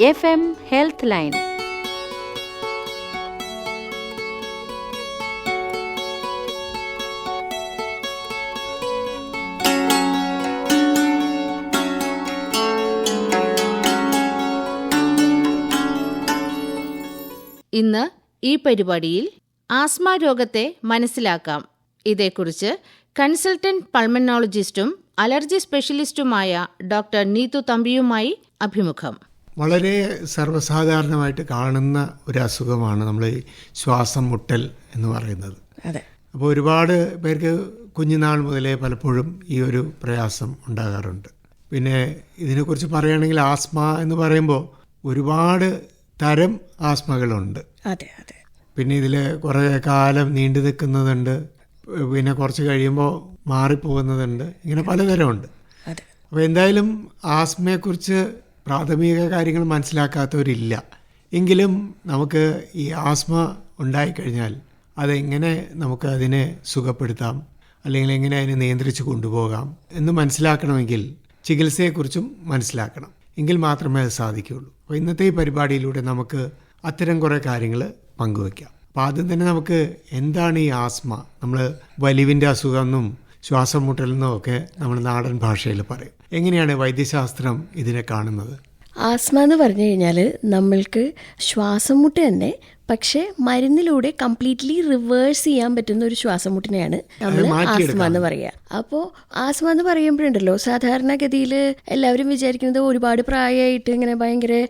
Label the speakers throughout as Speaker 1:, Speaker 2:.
Speaker 1: F M health line.
Speaker 2: ഇന്ന് ഈ പരിപാടിയിൽ ആസ്മ രോഗത്തെ മനസ്സിലാക്കാം. ഇതേക്കുറിച്ച് കൺസൾട്ടന്റ് പൾമനോളജിസ്റ്റും അലർജി സ്പെഷ്യലിസ്റ്റുമായ ഡോക്ടർ നീതു തമ്പിയുമായി അഭിമുഖം.
Speaker 3: വളരെ സർവസാധാരണമായിട്ട് കാണുന്ന ഒരു അസുഖമാണ് നമ്മൾ ഈ ശ്വാസം മുട്ടൽ എന്ന് പറയുന്നത്.
Speaker 4: അതെ.
Speaker 3: അപ്പോൾ ഒരുപാട് പേർക്ക് കുഞ്ഞുനാൾ മുതലേ പലപ്പോഴും ഈ ഒരു പ്രയാസം ഉണ്ടാകാറുണ്ട്. പിന്നെ ഇതിനെക്കുറിച്ച് പറയുകയാണെങ്കിൽ ആസ്മ എന്ന് പറയുമ്പോൾ ഒരുപാട് തരം ആസ്മകളുണ്ട്.
Speaker 4: അതെ അതെ.
Speaker 3: പിന്നെ ഇതിൽ കുറേ കാലം നീണ്ടു നിൽക്കുന്നതുണ്ട്. പിന്നെ കുറച്ച് കഴിയുമ്പോൾ മാറിപ്പോകുന്നതുണ്ട്. ഇങ്ങനെ പലതരമുണ്ട്. അപ്പോൾ എന്തായാലും ആസ്മയെക്കുറിച്ച് പ്രാഥമിക കാര്യങ്ങൾ മനസ്സിലാക്കാത്തവരില്ല. എങ്കിലും നമുക്ക് ഈ ആസ്മ ഉണ്ടായിക്കഴിഞ്ഞാൽ അതെങ്ങനെ നമുക്ക് അതിനെ സുഖപ്പെടുത്താം? അല്ലെങ്കിൽ എങ്ങനെ അതിനെ നിയന്ത്രിച്ച് കൊണ്ടുപോകാം എന്ന് മനസ്സിലാക്കണമെങ്കിൽ ചികിത്സയെക്കുറിച്ചും മനസ്സിലാക്കണം. എങ്കിൽ മാത്രമേ അത് സാധിക്കുകയുള്ളൂ. അപ്പോൾ ഇന്നത്തെ ഈ പരിപാടിയിലൂടെ നമുക്ക് അത്തരം കുറേ കാര്യങ്ങൾ പങ്കുവയ്ക്കാം. അപ്പോൾ ആദ്യം തന്നെ നമുക്ക് എന്താണ് ഈ ആസ്മ? നമ്മൾ വലിവിന്റെ അസുഖമെന്നും ശ്വാസം മുട്ടലെന്നും ഒക്കെ നമ്മൾ നാടൻ ഭാഷയിൽ പറയും. എങ്ങനെയാണ് വൈദ്യശാസ്ത്രം ഇതിനെ കാണുന്നത്?
Speaker 4: ആസ്മ എന്ന് പറഞ്ഞു കഴിഞ്ഞാൽ നമ്മൾക്ക് ശ്വാസം മുട്ട് തന്നെ പക്ഷേ മരുന്നിലൂടെ കംപ്ലീറ്റ്ലി റിവേഴ്സ് ചെയ്യാൻ പറ്റുന്ന ഒരു ശ്വാസം മുട്ടിനെയാണ് നമ്മൾ ആസ്മ എന്ന് പറയുക അപ്പോൾ ആസ്മ എന്ന് പറയുമ്പോഴുണ്ടല്ലോ സാധാരണഗതിയിൽ എല്ലാവരും വിചാരിക്കുന്നത് ഒരുപാട് പ്രായമായിട്ട് ഇങ്ങനെ ഭയങ്കര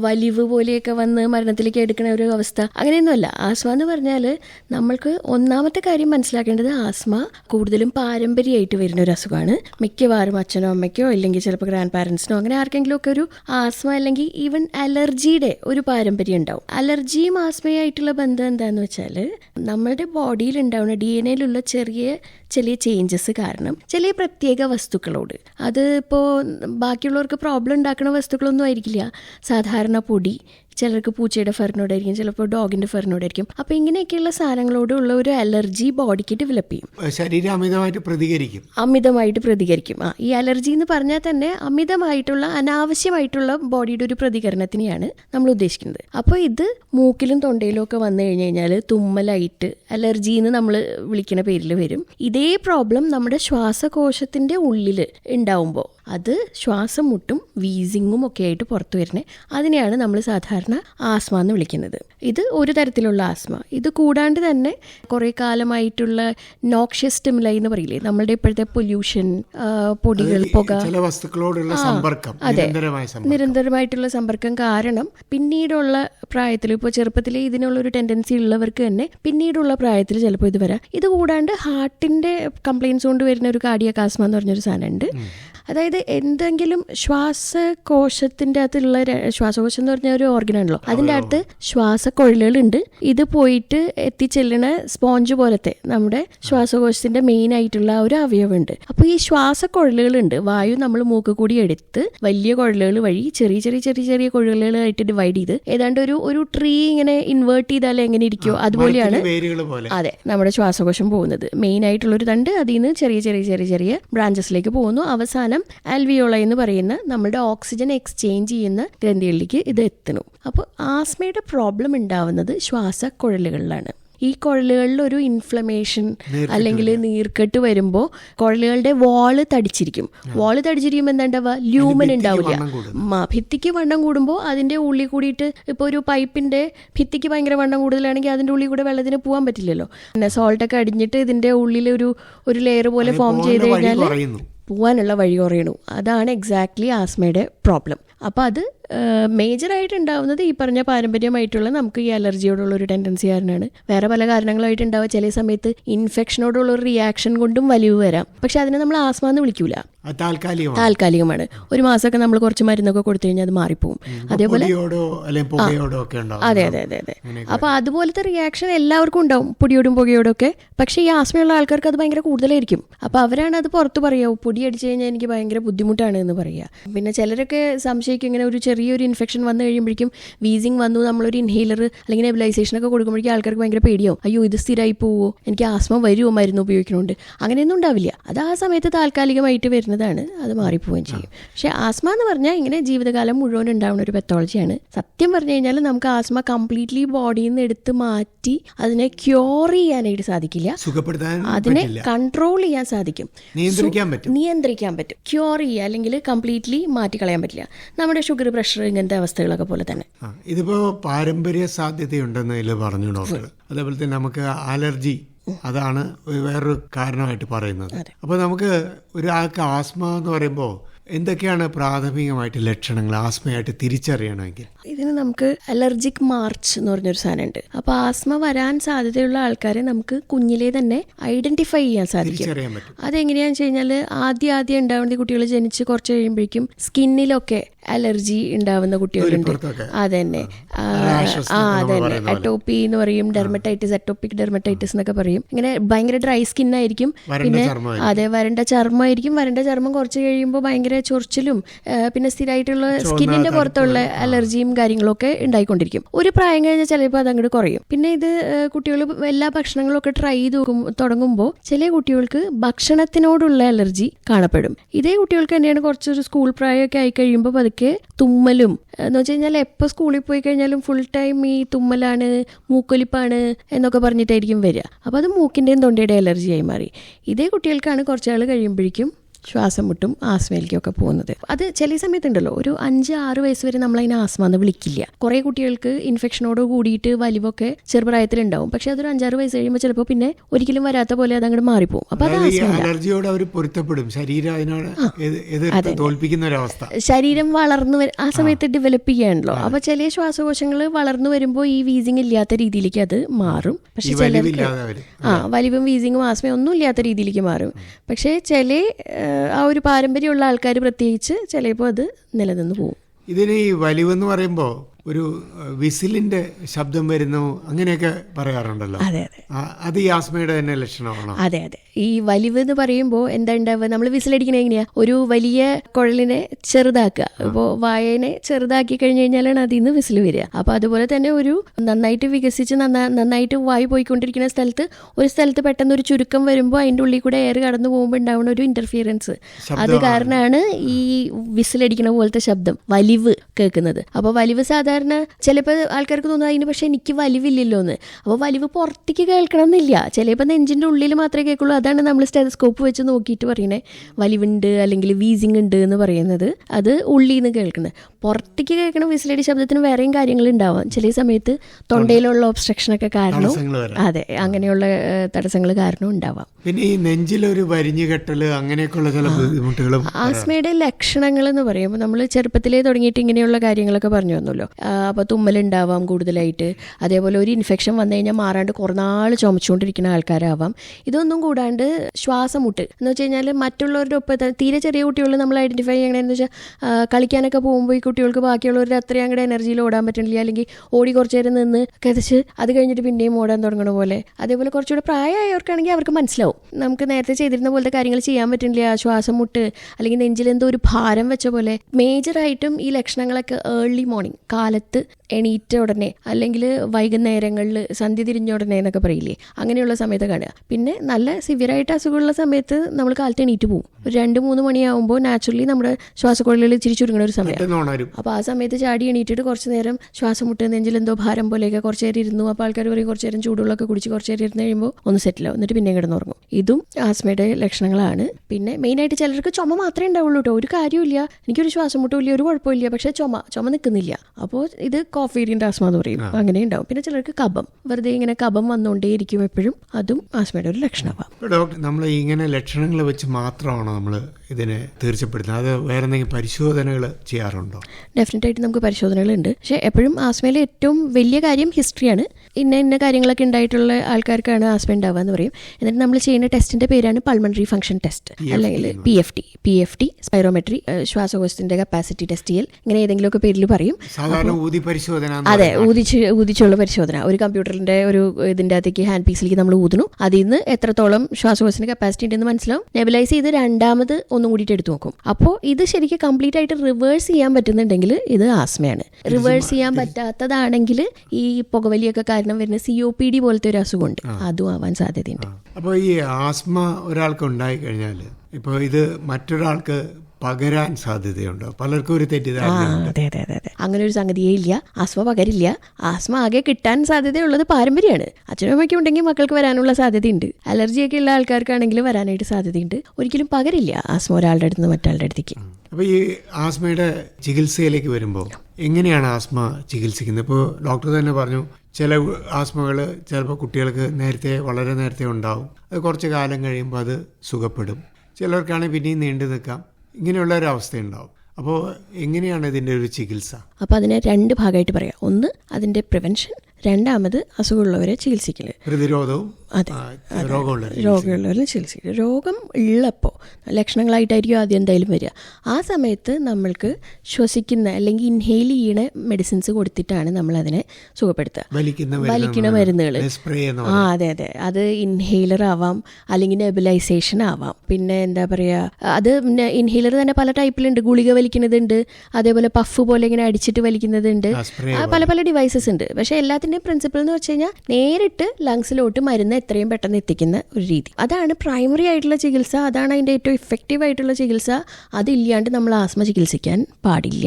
Speaker 4: വലിവ് പോലെയൊക്കെ വന്ന് മരണത്തിലേക്ക് എടുക്കുന്ന ഒരു അവസ്ഥ. അങ്ങനെയൊന്നുമല്ല. ആസ്മ എന്ന് പറഞ്ഞാൽ നമ്മൾക്ക് ഒന്നാമത്തെ കാര്യം മനസ്സിലാക്കേണ്ടത് ആസ്മ കൂടുതലും പാരമ്പര്യമായിട്ട് വരുന്ന ഒരു അസുഖമാണ്. മിക്കവാറും അച്ഛനോ അമ്മയ്ക്കോ അല്ലെങ്കിൽ ചിലപ്പോൾ ഗ്രാൻഡ് പാരൻസിനോ അങ്ങനെ ആർക്കെങ്കിലും ഒക്കെ ഒരു ആസ്മ അല്ലെങ്കിൽ ഈവൻ അലർജിയുടെ ഒരു പാരമ്പര്യം ഉണ്ടാവും. അലർജിയും ആസ്മയായിട്ടുള്ള ബന്ധം എന്താന്ന് വെച്ചാൽ നമ്മുടെ ബോഡിയിൽ ഉണ്ടാവുന്ന ഡി എൻ എയിലുള്ള ചെറിയ ചെറിയ ചേഞ്ചസ് കാരണം ചില പ്രത്യേക വസ്തുക്കളോട്. അത് ഇപ്പോൾ ബാക്കിയുള്ളവർക്ക് പ്രോബ്ലം ഉണ്ടാക്കുന്ന വസ്തുക്കളൊന്നും ആയിരിക്കില്ല. സാധാരണ പൊടി ചിലർക്ക് പൂച്ചയുടെ ഫെറിനോടായിരിക്കും ചിലപ്പോൾ ഡോഗിന്റെ ഫെറിനോടായിരിക്കും. അപ്പോൾ ഇങ്ങനെയൊക്കെയുള്ള സാധനങ്ങളോടുള്ള ഒരു അലർജി ബോഡിക്ക് ഡെവലപ്പ് ചെയ്യും.
Speaker 3: ശരീരം അമിതമായിട്ട് പ്രതികരിക്കും.
Speaker 4: അമിതമായിട്ട് പ്രതികരിക്കും. ആ ഈ അലർജി എന്ന് പറഞ്ഞാൽ തന്നെ അമിതമായിട്ടുള്ള അനാവശ്യമായിട്ടുള്ള ബോഡിയുടെ ഒരു പ്രതികരണത്തിനെയാണ് നമ്മൾ ഉദ്ദേശിക്കുന്നത്. അപ്പോൾ ഇത് മൂക്കിലും തൊണ്ടയിലും ഒക്കെ വന്നു കഴിഞ്ഞ് കഴിഞ്ഞാൽ തുമ്മലായിട്ട് അലർജി എന്ന് നമ്മൾ വിളിക്കുന്ന പേരിൽ വരും. ഇതേ പ്രോബ്ലം നമ്മുടെ ശ്വാസകോശത്തിന്റെ ഉള്ളിൽ ഉണ്ടാവുമ്പോൾ. അത് ശ്വാസം മുട്ടും വീസിങ്ങും ഒക്കെ ആയിട്ട് പുറത്തു വരുന്നത് അതിനെയാണ് നമ്മൾ സാധാരണ ആസ്മ എന്ന് വിളിക്കുന്നത്. ഇത് ഒരു തരത്തിലുള്ള ആസ്മ. ഇത് കൂടാണ്ട് തന്നെ കുറേ കാലമായിട്ടുള്ള നോക്ഷ്യസ് സ്റ്റിമുലൈ എന്ന് പറയില്ലേ? നമ്മളുടെ ഇപ്പോഴത്തെ പൊല്യൂഷൻ പൊടികൾ പുക.
Speaker 3: വസ്തുക്കളോടുള്ള സമ്പർക്കം
Speaker 4: അതെ. നിരന്തരമായിട്ടുള്ള സമ്പർക്കം കാരണം പിന്നീടുള്ള പ്രായത്തിൽ ഇപ്പോൾ ചെറുപ്പത്തിൽ ഇതിനുള്ള ഒരു ടെൻഡൻസി ഉള്ളവർക്ക് തന്നെ പിന്നീടുള്ള പ്രായത്തിൽ ചിലപ്പോൾ ഇത് വരാം. ഇത് കൂടാണ്ട് ഹാർട്ടിന്റെ കംപ്ലയിൻസ് കൊണ്ട് വരുന്ന ഒരു കാർഡിയക് ആസ്മ എന്ന് പറഞ്ഞൊരു സാധനമുണ്ട്. അതായത് എന്തെങ്കിലും ശ്വാസകോശത്തിന്റെ അകത്തുള്ള ശ്വാസകോശം എന്ന് പറഞ്ഞ ഒരു ഓർഗൻ ആണല്ലോ. അതിന്റെ അകത്ത് ശ്വാസക്കൊഴലുകളുണ്ട്. ഇത് പോയിട്ട് എത്തിച്ചെല്ലണ സ്പോഞ്ച് പോലത്തെ നമ്മുടെ ശ്വാസകോശത്തിന്റെ മെയിൻ ആയിട്ടുള്ള ഒരു അവയവമുണ്ട്. അപ്പോൾ ഈ ശ്വാസക്കൊഴലുകളുണ്ട്. വായു നമ്മൾ മൂക്ക് കൂടി എടുത്ത് വലിയ കുഴലുകൾ വഴി ചെറിയ ചെറിയ ചെറിയ ചെറിയ കുഴലുകളായിട്ട് ഡിവൈഡ് ചെയ്ത് ഏതാണ്ട് ഒരു ഒരു ട്രീ ഇങ്ങനെ ഇൻവേർട്ട് ചെയ്താൽ എങ്ങനെ ഇരിക്കുമോ അതുപോലെയാണ് അതെ നമ്മുടെ ശ്വാസകോശം പോകുന്നത്. മെയിൻ ആയിട്ടുള്ള ഒരു തണ്ട് അതിൽ നിന്ന് ചെറിയ ചെറിയ ചെറിയ ചെറിയ ബ്രാഞ്ചസിലേക്ക് പോകുന്നു. അവസാനം ആൽവിയോള എന്ന് പറയുന്ന നമ്മുടെ ഓക്സിജൻ എക്സ്ചേഞ്ച് ചെയ്യുന്ന ഗ്രന്ഥികളിലേക്ക് ഇത് എത്തണം അപ്പോൾ ആസ്മയുടെ പ്രോബ്ലം ഉണ്ടാവുന്നത് ശ്വാസ ശ്വാസക്കുഴലുകളിലാണ്. ഈ കുഴലുകളിൽ ഒരു ഇൻഫ്ലമേഷൻ അല്ലെങ്കിൽ നീർക്കെട്ട് വരുമ്പോൾ കുഴലുകളുടെ വാൾ തടിച്ചിരിക്കും. വാൾ തടിച്ചിരിക്കുമ്പോൾ എന്താണ്ടാവുക? ല്യൂമൻ ഉണ്ടാവില്ല. ഭിത്തിക്ക് വണ്ണം കൂടുമ്പോൾ അതിന്റെ ഉള്ളിൽ കൂടിയിട്ട് ഇപ്പോൾ ഒരു പൈപ്പിന്റെ ഭിത്തിക്ക് ഭയങ്കര വണ്ണം കൂടുതലാണെങ്കിൽ അതിന്റെ ഉള്ളിൽ കൂടെ വെള്ളത്തിന് പോകാൻ പറ്റില്ലല്ലോ. പിന്നെ സോൾട്ടൊക്കെ അടിഞ്ഞിട്ട് ഇതിന്റെ ഉള്ളിൽ ഒരു ഒരു ലെയർ പോലെ ഫോം ചെയ്ത് കഴിഞ്ഞാൽ. പോകാനുള്ള വഴി കുറയണു. അതാണ് എക്സാക്ട്ലി ആസ്മയുടെ പ്രോബ്ലം അപ്പോൾ അത് മേജറായിട്ട് ഉണ്ടാവുന്നത് ഈ പറഞ്ഞ പാരമ്പര്യമായിട്ടുള്ള നമുക്ക് ഈ അലർജിയോടുള്ള ഒരു ടെൻഡൻസി കാരണമാണ് വേറെ പല കാരണങ്ങളായിട്ട് ഉണ്ടാവുക ചില സമയത്ത് ഇൻഫെക്ഷനോടുള്ള ഒരു റിയാക്ഷൻ കൊണ്ടും വലിവ് വരാം. പക്ഷെ അതിനെ നമ്മൾ ആസ്മ എന്ന് വിളിക്കൂല.
Speaker 3: താൽക്കാലികമാണ്.
Speaker 4: ഒരു മാസമൊക്കെ നമ്മൾ കുറച്ച് മരുന്നൊക്കെ കൊടുത്തു കഴിഞ്ഞാൽ അത് മാറിപ്പോവും. അതേപോലെ അതെ അതെ അതെ അതെ. അപ്പൊ അതുപോലത്തെ റിയാക്ഷൻ എല്ലാവർക്കും ഉണ്ടാവും. പൊടിയോടും പുകയോടും ഒക്കെ. പക്ഷെ ഈ ആസ്മയുള്ള ആൾക്കാർക്ക് അത് ഭയങ്കര കൂടുതലായിരിക്കും. അപ്പൊ അവരാണ് അത് പുറത്ത് പറയുക പൊടി അടിച്ചു കഴിഞ്ഞാൽ എനിക്ക് ഭയങ്കര ബുദ്ധിമുട്ടാണ് എന്ന് പറയുക പിന്നെ ചിലരൊക്കെ സംശയിക്കും ഇങ്ങനെ ഒരു ചെറിയൊരു ഇൻഫെക്ഷൻ വന്നു കഴിയുമ്പോഴേക്കും വീസിങ് വന്നു നമ്മളൊരു ഇൻഹേലർ അല്ലെങ്കിൽ നെബിലൈസേഷൻ ഒക്കെ കൊടുക്കുമ്പോഴേക്കും ആൾക്കാർക്ക് ഭയങ്കര പേടിയോ അയ്യോ ഇത് സ്ഥിരമായി പോവോ? എനിക്ക് ആസ്മ വരുമോ മരുന്ന് ഉപയോഗിക്കണോണ്ട്? അങ്ങനെയൊന്നും ഉണ്ടാവില്ല. അത് ആ സമയത്ത് താൽക്കാലികമായിട്ട് വരുന്നതാണ്. അത് മാറിപ്പോവുകയും ചെയ്യും. പക്ഷേ ആസ്മ എന്ന് പറഞ്ഞാൽ ഇങ്ങനെ ജീവിതകാലം മുഴുവൻ ഉണ്ടാവുന്ന ഒരു പെത്തോളജിയാണ് സത്യം പറഞ്ഞു കഴിഞ്ഞാൽ നമുക്ക് ആസ്മ കംപ്ലീറ്റ്ലി ബോഡിയിൽ നിന്ന് എടുത്ത് മാറ്റി അതിനെ ക്യൂർ ചെയ്യാനായിട്ട് സാധിക്കില്ല. അതിനെ കൺട്രോൾ ചെയ്യാൻ സാധിക്കും.
Speaker 3: നിയന്ത്രിക്കാൻ പറ്റും.
Speaker 4: നിയന്ത്രിക്കാൻ പറ്റും. ക്യൂർ ചെയ്യുക അല്ലെങ്കിൽ കംപ്ലീറ്റ്ലി മാറ്റി കളയാൻ പറ്റില്ല. നമ്മുടെ ഷുഗർ പ്രഷർ ഇങ്ങനത്തെ അവസ്ഥകളൊക്കെ പോലെ തന്നെ.
Speaker 3: ഇതിപ്പോ പാരമ്പര്യ സാധ്യതയുണ്ടെന്ന് ഇതിൽ പറഞ്ഞു ഡോക്ടർ. അതേപോലെ തന്നെ നമുക്ക് അലർജി അതാണ് വേറൊരു കാരണമായിട്ട് പറയുന്നത്. അപ്പോൾ നമുക്ക് ഒരാൾക്ക് ആസ്മ എന്ന് പറയുമ്പോൾ എന്തൊക്കെയാണ് പ്രാഥമികമായിട്ട് ലക്ഷണങ്ങൾ ആസ്മയായിട്ട് തിരിച്ചറിയണമെങ്കിൽ?
Speaker 4: ഇതിന് നമുക്ക് അലർജിക് മാർച്ച് എന്ന് പറഞ്ഞൊരു സാധനമുണ്ട്. അപ്പൊ ആസ്മ വരാൻ സാധ്യതയുള്ള ആൾക്കാരെ നമുക്ക് കുഞ്ഞിലെ തന്നെ ഐഡന്റിഫൈ ചെയ്യാൻ സാധിക്കും. അതെങ്ങനെയാണെന്ന് വെച്ച് കഴിഞ്ഞാൽ ആദ്യം ആദ്യം ഉണ്ടാവുന്ന കുട്ടികൾ ജനിച്ച് കുറച്ച് കഴിയുമ്പോഴേക്കും സ്കിന്നിലൊക്കെ അലർജി ഉണ്ടാവുന്ന കുട്ടികളുണ്ട്.
Speaker 3: അതെ
Speaker 4: അതന്നെ. ആ,
Speaker 3: അതെ
Speaker 4: ആ അതന്നെ. അറ്റോപ്പി എന്ന് പറയും ഡെർമറ്റൈറ്റിസ് അറ്റോപ്പിക് ഡെർമറ്റൈറ്റിസ് എന്നൊക്കെ പറയും. ഇങ്ങനെ ഭയങ്കര ഡ്രൈ സ്കിൻ ആയിരിക്കും പിന്നെ അതെ വരണ്ട ചർമ്മമായിരിക്കും. വരണ്ട ചർമ്മം കുറച്ച് കഴിയുമ്പോൾ ഭയങ്കര ചൊറിച്ചിലും ആ, പിന്നെ സ്ഥിരമായിട്ടുള്ള സ്കിന്നിന്റെ പുറത്തുള്ള അലർജിയും കാര്യങ്ങളൊക്കെ ഉണ്ടായിക്കൊണ്ടിരിക്കും. ഒരു പ്രായം കഴിഞ്ഞാൽ ചിലപ്പോൾ അത് അങ്ങോട്ട് കുറയും. പിന്നെ ഇത് കുട്ടികൾ എല്ലാ ഭക്ഷണങ്ങളും ഒക്കെ ട്രൈ ചെയ്ത് തുടങ്ങുമ്പോൾ ചില കുട്ടികൾക്ക് ഭക്ഷണത്തിനോടുള്ള അലർജി കാണപ്പെടും. ഇതേ കുട്ടികൾക്ക് തന്നെയാണ് കുറച്ചൊരു സ്കൂൾ പ്രായമൊക്കെ ആയി കഴിയുമ്പോൾ പതുക്കെ തുമ്മലും. എന്ന് വെച്ച് കഴിഞ്ഞാൽ എപ്പോൾ സ്കൂളിൽ പോയി കഴിഞ്ഞാലും ഫുൾ ടൈം ഈ തുമ്മലാണ് മൂക്കൊലിപ്പാണ് എന്നൊക്കെ പറഞ്ഞിട്ടായിരിക്കും വരിക അപ്പോൾ അത് മൂക്കിന്റെയും തൊണ്ടയുടെ അലർജിയായി മാറി. ഇതേ കുട്ടികൾക്കാണ് കുറച്ചാൾ കഴിയുമ്പോഴേക്കും ശ്വാസം മുട്ടും ആസ്മയിലേക്കും ഒക്കെ പോകുന്നത്. അത് ചില സമയത്തുണ്ടല്ലോ ഒരു അഞ്ച് ആറ് വയസ്സ് വരെ നമ്മൾ അതിനെ ആസ്മ എന്ന് വിളിക്കില്ല. കുറേ കുട്ടികൾക്ക് ഇൻഫെക്ഷനോട് കൂടിയിട്ട് വലിവൊക്കെ ചെറുപ്രായത്തിലുണ്ടാവും. പക്ഷെ അതൊരു അഞ്ചാറ് വയസ്സ് കഴിയുമ്പോൾ ചിലപ്പോൾ പിന്നെ ഒരിക്കലും വരാത്ത പോലെ അതങ്ങോട്ട് മാറിപ്പോകും അപ്പൊ അത്
Speaker 3: അലർജിയോട് അവർ പൊരുത്തപ്പെടും. ശരീരം അതിനോട് തോൽപ്പിക്കുന്ന ഒരവസ്ഥ
Speaker 4: ശരീരം വളർന്നു ആ സമയത്ത് ഡെവലപ്പ് ചെയ്യാണല്ലോ. അപ്പൊ ചില ശ്വാസകോശങ്ങൾ വളർന്നു വരുമ്പോൾ ഈ വീസിങ് ഇല്ലാത്ത രീതിയിലേക്ക് അത് മാറും. പക്ഷെ ചിലർക്ക് ആ വലിവും വീസിങ്ങും ആസ്മയും ഒന്നും ഇല്ലാത്ത രീതിയിലേക്ക് മാറും. പക്ഷേ ചില ആ ഒരു പാരമ്പര്യമുള്ള ആൾക്കാർ പ്രത്യേകിച്ച് ചിലപ്പോൾ അത് നിലനിന്ന് പോകും
Speaker 3: ഇതിന് ഈ വലിവെന്ന് പറയുമ്പോൾ ഒരു വിസിലിന്റെ ശബ്ദം വരുന്നു അങ്ങനെയൊക്കെ പറയാറുണ്ടല്ലോ.
Speaker 4: അതെ അതെ.
Speaker 3: അത് ഈ ആസ്മയുടെ തന്നെ ലക്ഷണമാണോ?
Speaker 4: അതെ അതെ. ഈ വലിവ് എന്ന് പറയുമ്പോൾ എന്താ ഉണ്ടാവുക? നമ്മൾ വിസിലടിക്കണ എങ്ങനെയാ? ഒരു വലിയ കുഴലിനെ ചെറുതാക്കുക. അപ്പോൾ വായനെ ചെറുതാക്കി കഴിഞ്ഞ് കഴിഞ്ഞാലാണ് അതിൽ നിന്ന് വിസിൽ വരിക. അപ്പോൾ അതുപോലെ തന്നെ ഒരു നന്നായിട്ട് വികസിച്ച് നന്നായിട്ട് വായു പോയിക്കൊണ്ടിരിക്കുന്ന സ്ഥലത്ത് ഒരു സ്ഥലത്ത് പെട്ടെന്ന് ഒരു ചുരുക്കം വരുമ്പോൾ അതിന്റെ ഉള്ളിൽ കൂടെ എയർ കടന്നു പോകുമ്പോൾ ഉണ്ടാവുന്ന ഒരു ഇന്റർഫിയറൻസ് അത് കാരണമാണ് ഈ വിസിലടിക്കുന്ന പോലത്തെ ശബ്ദം വലിവ് കേൾക്കുന്നത്. അപ്പോൾ വലിവ് സാധാരണ ചിലപ്പോൾ ആൾക്കാർക്ക് തോന്നുന്നു അതിന് പക്ഷേ എനിക്ക് വലിവില്ലല്ലോ എന്ന് അപ്പോൾ വലിവ് പുറത്തേക്ക് കേൾക്കണം എന്നില്ല ചിലപ്പോൾ നെഞ്ചിന്റെ ഉള്ളിൽ മാത്രമേ കേൾക്കുള്ളൂ. അതാണ് നമ്മൾ സ്റ്റെതസ്കോപ്പ് വെച്ച് നോക്കിയിട്ട് പറയണേ. വലിവുണ്ട് അല്ലെങ്കിൽ വീസിങ് ഉണ്ട് എന്ന് പറയുന്നത്. അത് ഉള്ളിൽ നിന്ന് കേൾക്കുന്നത് പുറത്തേക്ക് കേൾക്കണ വിസിലടി ശബ്ദത്തിന് വേറെയും കാര്യങ്ങൾ ഉണ്ടാവാം. ചില സമയത്ത് തൊണ്ടയിലുള്ള ഒബ്സ്ട്രക്ഷനൊക്കെ കാരണം അതെ അങ്ങനെയുള്ള തടസ്സങ്ങൾ കാരണം ഉണ്ടാവാം.
Speaker 3: പിന്നെ ഈ നെഞ്ചിലൊരു വരിഞ്ഞുകെട്ടൽ അങ്ങനെയൊക്കെയുള്ള ചില ബുദ്ധിമുട്ടുകളും
Speaker 4: ആസ്മയുടെ ലക്ഷണങ്ങൾ എന്ന് പറയുമ്പോൾ നമ്മൾ ചെറുപ്പത്തിലേ തുടങ്ങിയിട്ട് ഇങ്ങനെയുള്ള കാര്യങ്ങളൊക്കെ പറഞ്ഞു വന്നല്ലോ. അപ്പോൾ തുമ്മലുണ്ടാവാം കൂടുതലായിട്ട്. അതേപോലെ ഒരു ഇൻഫെക്ഷൻ വന്നു കഴിഞ്ഞാൽ മാറാണ്ട് കുറേ നാൾ ചുമച്ചുകൊണ്ടിരിക്കുന്ന ആൾക്കാരാവാം. ഇതൊന്നും കൂടാണ്ട് ശ്വാസമുട്ട്. എന്ന് വെച്ച് കഴിഞ്ഞാൽ മറ്റുള്ളവരുടെ ഒപ്പം തീരെ ചെറിയ കുട്ടികൾ നമ്മൾ ഐഡന്റിഫൈ ചെയ്യണമെന്ന് വെച്ചാൽ കളിക്കാനൊക്കെ പോകുമ്പോൾ ഈ കുട്ടികൾക്ക് ബാക്കിയുള്ളവർ അത്രയും അങ്ങോട്ട് എനർജിയിൽ ഓടാൻ പറ്റണില്ല. അല്ലെങ്കിൽ ഓടി കുറച്ച് നേരം നിന്ന് കഥച്ച് അത് കഴിഞ്ഞിട്ട് പിന്നെയും ഓടാൻ തുടങ്ങണ പോലെ. അതേപോലെ കുറച്ചുകൂടെ പ്രായമായവർക്കാണെങ്കിൽ അവർക്ക് മനസ്സിലാവും. നമുക്ക് നേരത്തെ ചെയ്തിരുന്ന പോലത്തെ കാര്യങ്ങൾ ചെയ്യാൻ പറ്റുന്നില്ല ശ്വാസം മുട്ട് അല്ലെങ്കിൽ നെഞ്ചിൽ എന്തോ ഒരു ഭാരം വെച്ച പോലെ. മേജറായിട്ടും ഈ ലക്ഷണങ്ങളൊക്കെ ഏർലി മോർണിംഗ് കാലത്ത് എണീറ്റ ഉടനെ അല്ലെങ്കിൽ വൈകുന്നേരങ്ങളിൽ സന്ധ്യ തിരിഞ്ഞ ഉടനെ എന്നൊക്കെ പറയില്ലേ? അങ്ങനെയുള്ള സമയത്ത് കാണുക. പിന്നെ നല്ല സിവിയറായിട്ട് അസുഖമുള്ള സമയത്ത് നമ്മൾ കാലത്ത് എണീറ്റ് പോകും ഒരു രണ്ട് മൂന്ന് മണിയാകുമ്പോൾ നാച്ചുറലി നമ്മുടെ ശ്വാസക്കുഴലിൽ ഇച്ചിരി ചുരുങ്ങുന്ന ഒരു സമയം
Speaker 3: അപ്പൊ
Speaker 4: അപ്പോൾ ആ സമയത്ത് ചാടി എണീറ്റിട്ട് കുറച്ച് നേരം ശ്വാസം മുട്ട് നെഞ്ചിൽ എന്തോ ഭാരം പോലെയൊക്കെ കുറച്ച് നേരം ഇരുന്നു. അപ്പോൾ ആൾക്കാർ പറയും കുറച്ച് നേരം ചൂടുള്ളൊക്കെ കുടിച്ച് കുറച്ച് നേരം ഇരുന്ന് കഴിയുമ്പോൾ ഒന്ന് സെറ്റിലാവും എന്നിട്ട് പിന്നെ കിടന്നുറങ്ങും. ഇതും ആസ്മയുടെ ലക്ഷണങ്ങളാണ്. പിന്നെ മെയിനായിട്ട് ചിലർക്ക് ചുമ മാത്രമേ ഉണ്ടാവുള്ളൂ കേട്ടോ. ഒരു കാര്യമില്ല എനിക്കൊരു ശ്വാസം മുട്ടും ഇല്ല ഒരു കുഴപ്പമില്ല പക്ഷേ ചുമ ചുമ നിൽക്കുന്നില്ല. അപ്പോൾ ഇത് കോഫ് വേരിയന്റ് ആസ്മ എന്ന് പറയും. അങ്ങനെ ഉണ്ടാവും പിന്നെ ചിലർക്ക് കബം വെറുതെ ഇങ്ങനെ കഫം വന്നുകൊണ്ടേയിരിക്കും എപ്പോഴും. അതും ആസ്മയുടെ ഒരു ലക്ഷണമാണ്
Speaker 3: ഡോക്ടർ നമ്മൾ ഇങ്ങനെ ലക്ഷണങ്ങൾ വെച്ച് മാത്രമാണോ നമ്മൾ ഇതിനെ തീർച്ചപ്പെടുത്തുന്നത്? അത് വേറെ എന്തെങ്കിലും പരിശോധനകൾ ചെയ്യാറുണ്ടോ?
Speaker 4: ഡെഫിനറ്റ് ആയിട്ട് നമുക്ക് പരിശോധനകളുണ്ട്. പക്ഷേ എപ്പോഴും ആസ്മയിലെ ഏറ്റവും വലിയ കാര്യം ഹിസ്റ്ററിയാണ് ഇന്ന ഇന്ന കാര്യങ്ങളൊക്കെ ഉണ്ടായിട്ടുള്ള ആൾക്കാർക്കാണ് ആസ്മ ഉണ്ടാവുക എന്ന് പറയും. എന്നിട്ട് നമ്മൾ ചെയ്യുന്ന ടെസ്റ്റിന്റെ പേരാണ് പൾമണറി ഫംഗ്ഷൻ ടെസ്റ്റ് അല്ലെങ്കിൽ P F T P F T spirometry ശ്വാസകോശത്തിന്റെ capacity test ചെയ്യൽ. ഇങ്ങനെ ഏതെങ്കിലുമൊക്കെ പേരിൽ പറയും.
Speaker 3: സാധാരണ ഊതി പരിശോധന
Speaker 4: അതെ. ഊതിച്ച് ഊതിച്ചുള്ള പരിശോധന. ഒരു കമ്പ്യൂട്ടറിന്റെ ഒരു ഇതിന്റെ അകത്തേക്ക് ഹാൻഡ് പീസിലേക്ക് നമ്മൾ ഊതുന്നു. അതിൽ നിന്ന് എത്രത്തോളം ശ്വാസകോശത്തിന് കപ്പാസിറ്റി ഉണ്ടെന്ന് മനസ്സിലാവും. നെബിലൈസ് ചെയ്ത് രണ്ടാമത് ഒന്നും കൂടിയിട്ട് എടുത്തു നോക്കും. അപ്പോൾ ഇത് ശരിക്കും കംപ്ലീറ്റ് ആയിട്ട് റിവേഴ്സ് ചെയ്യാൻ പറ്റുന്നുണ്ടെങ്കിൽ ഇത് ആസ്മയാണ്. റിവേഴ്സ് ചെയ്യാൻ പറ്റാത്തതാണെങ്കിൽ ഈ പുകവലിയൊക്കെ കാരണം വരുന്ന സി ഒ പി ഡി പോലത്തെ ഒരു അസുഖമുണ്ട് അതും ആവാൻ സാധ്യതയുണ്ട്.
Speaker 3: അപ്പോൾ ഈ ആസ്മ ഒരാൾക്ക് ഉണ്ടായി കഴിഞ്ഞാൽ ഇപ്പോൾ ഇത് മറ്റൊരാൾക്ക് പകരാൻ സാധ്യതയുണ്ടോ. പലർക്കും ഒരു തെറ്റിദ്ധാരണ
Speaker 4: അതെ അതെ അതെ അതെ. അങ്ങനെ ഒരു സംഗതിയേ ഇല്ല. ആസ്മ പകരില്ല. ആസ്മ ആകെ കിട്ടാൻ സാധ്യതയുള്ളത് പാരമ്പര്യമാണ്. അച്ഛനും അമ്മയ്ക്കും ഉണ്ടെങ്കിൽ മക്കൾക്ക് വരാനുള്ള സാധ്യതയുണ്ട്. അലർജിയൊക്കെ ഉള്ള ആൾക്കാർക്കാണെങ്കിൽ വരാനായിട്ട് സാധ്യതയുണ്ട്. ഒരിക്കലും പകരില്ല ആസ്മ ഒരാളുടെ അടുത്ത് നിന്ന് മറ്റാളുടെ അടുത്തേക്ക്.
Speaker 3: അപ്പോൾ ഈ ആസ്മയുടെ ചികിത്സയിലേക്ക് വരുമ്പോൾ എങ്ങനെയാണ് ആസ്മ ചികിത്സിക്കുന്നത്? ഇപ്പോൾ ഡോക്ടർ തന്നെ പറഞ്ഞു ചില ആസ്മകൾ ചിലപ്പോൾ കുട്ടികൾക്ക് നേരത്തെ വളരെ നേരത്തെ ഉണ്ടാവും. അത് കുറച്ച് കാലം കഴിയുമ്പോൾ അത് സുഖപ്പെടും. ചിലർക്കാണെങ്കിൽ പിന്നെയും നീണ്ടു നിൽക്കാം. ഇങ്ങനെയുള്ള ഒരു അവസ്ഥയുണ്ടാവും അപ്പോൾ എങ്ങനെയാണ് ഇതിന്റെ ഒരു ചികിത്സ?
Speaker 4: അപ്പോൾ അതിനെ രണ്ട് ഭാഗമായിട്ട് പറയാം. ഒന്ന് അതിന്റെ പ്രിവെൻഷൻ രണ്ടാമത് അസുഖമുള്ളവരെ ചികിത്സിക്കൽ
Speaker 3: പ്രതിരോധവും
Speaker 4: അതെ,
Speaker 3: രോഗമുള്ളവരെ
Speaker 4: ചികിത്സിക്കൽ രോഗം ഉള്ളപ്പോൾ ലക്ഷണങ്ങളായിട്ടായിരിക്കും ആദ്യം എന്തായാലും വരിക. ആ സമയത്ത് നമ്മൾക്ക് ശ്വസിക്കുന്ന അല്ലെങ്കിൽ ഇൻഹെയിൽ ചെയ്യണ മെഡിസിൻസ് കൊടുത്തിട്ടാണ് നമ്മൾ അതിനെ സുഖപ്പെടുത്തുക
Speaker 3: വലിക്കുന്ന
Speaker 4: മരുന്നുകൾ ആ അതെ അതെ. അത് ഇൻഹെയിലർ ആവാം അല്ലെങ്കിൽ നെബുലൈസേഷൻ ആവാം. പിന്നെ എന്താ പറയുക അത് ഇൻഹെയിലർ തന്നെ പല ടൈപ്പിലുണ്ട് ഗുളിക വലിക്കുന്നതുണ്ട്. അതേപോലെ പഫ് പോലെ ഇങ്ങനെ അടിച്ചിട്ട് വലിക്കുന്നതുണ്ട്. പല. പല ഡിവൈസസ് ഉണ്ട്. പക്ഷേ എല്ലാത്തിന്റെയും പ്രിൻസിപ്പിൾ എന്ന് വെച്ച് കഴിഞ്ഞാൽ നേരിട്ട് ലങ്സിലോട്ട് മരുന്ന് എത്രയും പെട്ടെന്ന് എത്തിക്കുന്ന ഒരു രീതി. അതാണ് പ്രൈമറി ആയിട്ടുള്ള ചികിത്സ അതാണ് അതിന്റെ ഏറ്റവും ഇഫക്റ്റീവ് ആയിട്ടുള്ള ചികിത്സ. അതില്ലാണ്ട് നമ്മൾ ആസ്മ ചികിത്സിക്കാൻ പാടില്ല.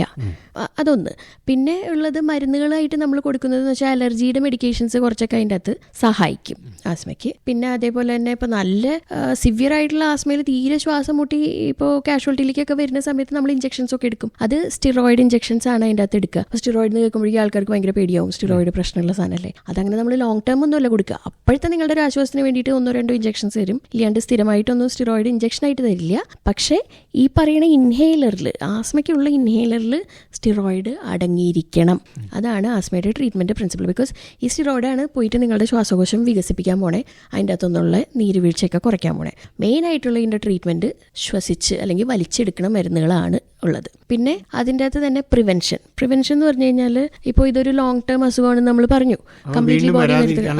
Speaker 4: അതൊന്ന്. പിന്നെ ഉള്ളത് മരുന്നുകളായിട്ട് നമ്മൾ കൊടുക്കുന്നത് എന്ന് വെച്ചാൽ അലർജിയുടെ മെഡിക്കേഷൻസ് കുറച്ചൊക്കെ അതിന്റെ അകത്ത് സഹായിക്കും ആസ്മയ്ക്ക്. പിന്നെ അതേപോലെ തന്നെ ഇപ്പോൾ നല്ല സിവിയർ ആയിട്ടുള്ള ആസ്മയിൽ തീരെ ശ്വാസം മുട്ടി ഇപ്പോൾ കാഷ്വാലിറ്റിയിലേക്കൊക്കെ വരുന്ന സമയത്ത് നമ്മൾ ഇഞ്ചക്ഷൻസ് ഒക്കെ എടുക്കും. അത് സ്റ്റിറോയിഡ് ഇഞ്ചക്ഷൻസ് ആണ് അതിന്റെ അകത്ത് എടുക്കുക. സ്റ്റിറോയിഡ് എന്ന് കേൾക്കുമ്പോഴേക്കും ആൾക്കാർക്ക് ഭയങ്കര പേടിയാവും. സ്റ്റിറോയിഡ് പ്രശ്നമുള്ള സാധനമല്ലേ? അതങ്ങനെ നമ്മൾ ലോങ് ടേം ഒന്നുമല്ല കൊടുക്കുക. അപ്പോഴത്തെ നിങ്ങളുടെ ഒരു ആശ്വാസത്തിന് വേണ്ടിയിട്ട് ഒന്നോ രണ്ടോ ഇഞ്ചക്ഷൻസ് തരും. ഇല്ലാണ്ട് സ്ഥിരമായിട്ടൊന്നും സ്റ്റിറോയിഡ് ഇഞ്ചക്ഷൻ ആയിട്ട് തരില്ല. പക്ഷേ ഈ പറയുന്ന ഇൻഹേലറിൽ ആസ്മയ്ക്കുള്ള ഇൻഹേലറിൽ സ്റ്റിറോയിഡ് അടങ്ങിയിരിക്കണം. അതാണ് ആസ്മയുടെ ട്രീറ്റ്മെന്റ് പ്രിൻസിപ്പിൾ ബിക്കോസ് ഈ സ്റ്റിറോയിഡാണ് പോയിട്ട് നിങ്ങളുടെ ശ്വാസകോശം വികസിപ്പിക്കാൻ പോണേ. അതിന്റെ അകത്തുനിന്നുള്ള നീരുവീഴ്ചയൊക്കെ കുറയ്ക്കാൻ പോണേ. മെയിനായിട്ടുള്ള ഇതിന്റെ ട്രീറ്റ്മെന്റ് ശ്വസിച്ച് അല്ലെങ്കിൽ വലിച്ചെടുക്കുന്ന മരുന്നുകളാണ് ഉള്ളത്. പിന്നെ അതിന്റെ അകത്ത് തന്നെ പ്രിവെൻഷൻ പ്രിവെൻഷൻ എന്ന് പറഞ്ഞു കഴിഞ്ഞാൽ ഇപ്പോൾ ഇതൊരു ലോങ് ടേം അസുഖമാണെന്ന് നമ്മൾ പറഞ്ഞു. കംപ്ലീറ്റ്ലി ബോഡി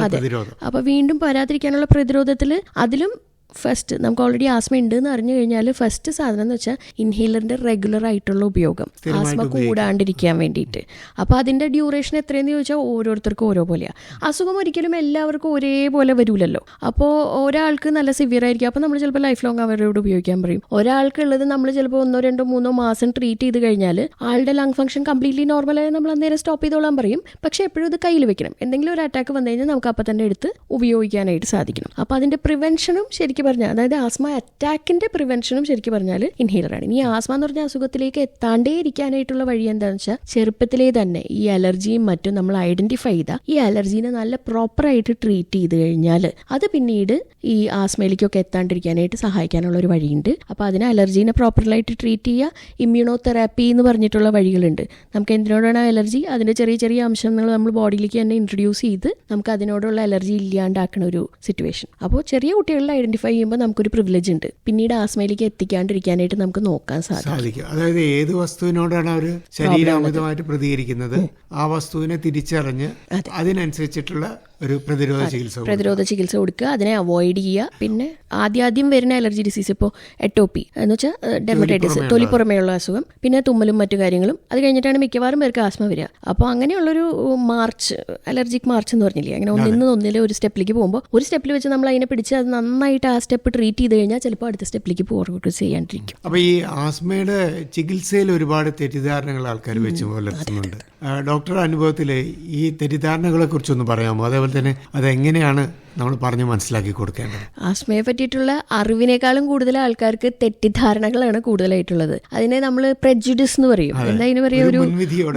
Speaker 4: അതെ. അപ്പോൾ വീണ്ടും വരാതിരിക്കാനുള്ള പ്രതിരോധത്തിൽ അതിലും ഫസ്റ്റ് നമുക്ക് ഓൾറെഡി ആസ്മ ഉണ്ട് എന്ന് അറിഞ്ഞു കഴിഞ്ഞാൽ ഫസ്റ്റ് സാധനം എന്ന് വെച്ചാൽ ഇൻഹേലറിന്റെ റെഗുലർ ആയിട്ടുള്ള ഉപയോഗം. ആസ്മ കൂടാണ്ടിരിക്കാൻ വേണ്ടിയിട്ട്. അപ്പോൾ അതിന്റെ ഡ്യൂറേഷൻ എത്രയെന്ന് ചോദിച്ചാൽ ഓരോരുത്തർക്കും ഓരോ പോലെയാണ് അസുഖം ഒരിക്കലും എല്ലാവർക്കും ഒരേപോലെ വരൂലല്ലോ. അപ്പോൾ ഒരാൾക്ക് നല്ല സിവിയർ ആയിരിക്കും. അപ്പോൾ നമ്മൾ ചിലപ്പോൾ ലൈഫ് ലോങ് അവരോട് ഉപയോഗിക്കാൻ പറയും. ഒരാൾക്കുള്ളത് നമ്മൾ ചിലപ്പോൾ ഒന്നോ രണ്ടോ മൂന്നോ മാസം ട്രീറ്റ് ചെയ്ത് കഴിഞ്ഞാൽ ആളുടെ ലങ് ഫംഗ്ഷൻ കംപ്ലീറ്റ്ലി നോർമലായി നമ്മൾ അന്നേരം സ്റ്റോപ്പ് ചെയ്തോളാൻ പറയും. പക്ഷേ എപ്പോഴും ഇത് കയ്യിൽ വെക്കണം. എന്തെങ്കിലും ഒരു അറ്റാക്ക് വന്നു കഴിഞ്ഞാൽ നമുക്ക് അപ്പം തന്നെ എടുത്ത് ഉപയോഗിക്കാനായിട്ട് സാധിക്കണം. അപ്പോൾ അതിന്റെ പ്രിവെൻഷനും ശരിക്കും പറഞ്ഞാൽ അതായത് ആസ്മ അറ്റാക്കിന്റെ പ്രിവെൻഷനും ശരിക്കും പറഞ്ഞാൽ ഇൻഹേലറാണ്. ഇനി ആസ്മ എന്ന് പറഞ്ഞ അസുഖത്തിലേക്ക് എത്താണ്ടേ ഇരിക്കാനായിട്ടുള്ള വഴി എന്താണെന്ന് വെച്ചാൽ ചെറുപ്പത്തിലേ തന്നെ ഈ അലർജിയും മറ്റും നമ്മൾ ഐഡന്റിഫൈ ചെയ്ത ഈ അലർജീനെ നല്ല പ്രോപ്പറായിട്ട് ട്രീറ്റ് ചെയ്ത് കഴിഞ്ഞാൽ അത് പിന്നീട് ഈ ആസ്മയിലേക്കൊക്കെ എത്താണ്ടിരിക്കാനായിട്ട് സഹായിക്കാനുള്ള ഒരു വഴിയുണ്ട്. അപ്പോൾ അതിന് അലർജീനെ പ്രോപ്പറായിട്ട് ട്രീറ്റ് ചെയ്യുക ഇമ്മ്യൂണോ തെറാപ്പി എന്ന് പറഞ്ഞിട്ടുള്ള വഴികളുണ്ട്. നമുക്ക് എന്തിനോടാണ് അലർജി? അതിന്റെ ചെറിയ ചെറിയ അംശങ്ങൾ നമ്മൾ ബോഡിയിലേക്ക് തന്നെ ഇൻട്രൊഡ്യൂസ് ചെയ്ത് നമുക്ക് അതിനോടുള്ള അലർജി ഇല്ലാണ്ടാക്കുന്ന ഒരു സിറ്റുവേഷൻ. അപ്പോൾ ചെറിയ കുട്ടികളിൽ ഐഡന്റിഫൈ ചെയ്യുമ്പോൾ നമുക്കൊരു പ്രിവിലേജ് ഉണ്ട്. പിന്നീട് ആസ്മയിലേക്ക് എത്തിക്കാണ്ടിരിക്കാനായിട്ട് നമുക്ക് നോക്കാൻ സാധിക്കും.
Speaker 3: അതായത് ഏത് വസ്തുവിനോടാണ് അവർ ശരീരം അമിതമായിട്ട് പ്രതികരിക്കുന്നത്? ആ വസ്തുവിനെ തിരിച്ചറിഞ്ഞ് അതിനനുസരിച്ചിട്ടുള്ള ഒരു പ്രതിരോധ ചികിത്സ കൊടുക്കുക.
Speaker 4: പ്രതിരോധ ചികിത്സ കൊടുക്കുക. അതിനെ അവോയ്ഡ് ചെയ്യുക. പിന്നെ ആദ്യാദ്യം വരുന്ന അലർജി ഡിസീസ് ഇപ്പോൾ എട്ടോപ്പി എന്ന് വെച്ചാൽ ഡെമറ്റൈറ്റിസ് തൊലിപ്പുറമേയുള്ള. അസുഖം. പിന്നെ തുമ്മലും മറ്റു കാര്യങ്ങളും. അത് കഴിഞ്ഞിട്ടാണ് മിക്കവാറും പേർക്ക് ആസ്മ വരിക. അപ്പോൾ അങ്ങനെയുള്ളൊരു മാർച്ച് അലർജിക് മാർച്ച് എന്ന് പറഞ്ഞില്ലേ? അങ്ങനെ ഒന്നിന്ന് ഒന്നിലെ ഒരു സ്റ്റെപ്പിലേക്ക് പോകുമ്പോൾ ഒരു സ്റ്റെപ്പിൽ വെച്ച് നമ്മൾ അതിനെ പിടിച്ച് അത് നന്നായിട്ട് ആ സ്റ്റെപ്പ് ട്രീറ്റ് ചെയ്ത് കഴിഞ്ഞാൽ ചിലപ്പോൾ അടുത്ത സ്റ്റെപ്പിലേക്ക് പുറകോട്ട് ചെയ്യാണ്ടിരിക്കും.
Speaker 3: അപ്പോൾ ഈ ആസ്മയുടെ ചികിത്സയിൽ ഒരുപാട് തെറ്റിദ്ധാരണകൾ ആൾക്കാർ വെച്ച് പുലർത്തുന്നുണ്ട്. ആ, ഡോക്ടറുടെ അനുഭവത്തിൽ ഈ തെറ്റിദ്ധാരണകളെ കുറിച്ചൊന്ന് പറയാമോ? അതേപോലെ തന്നെ അതെങ്ങനെയാണ് നമ്മൾ പറഞ്ഞ് മനസ്സിലാക്കി കൊടുക്കേണ്ടത്.
Speaker 4: ആസ്മയെ പറ്റിയിട്ടുള്ള അറിവിനേക്കാളും കൂടുതൽ ആൾക്കാർക്ക് തെറ്റിദ്ധാരണകളാണ് കൂടുതലായിട്ടുള്ളത്. അതിനെ നമ്മൾ പ്രജുഡിസ് എന്ന് പറയും. എന്താ അതിന് പറയുക
Speaker 3: ഒരു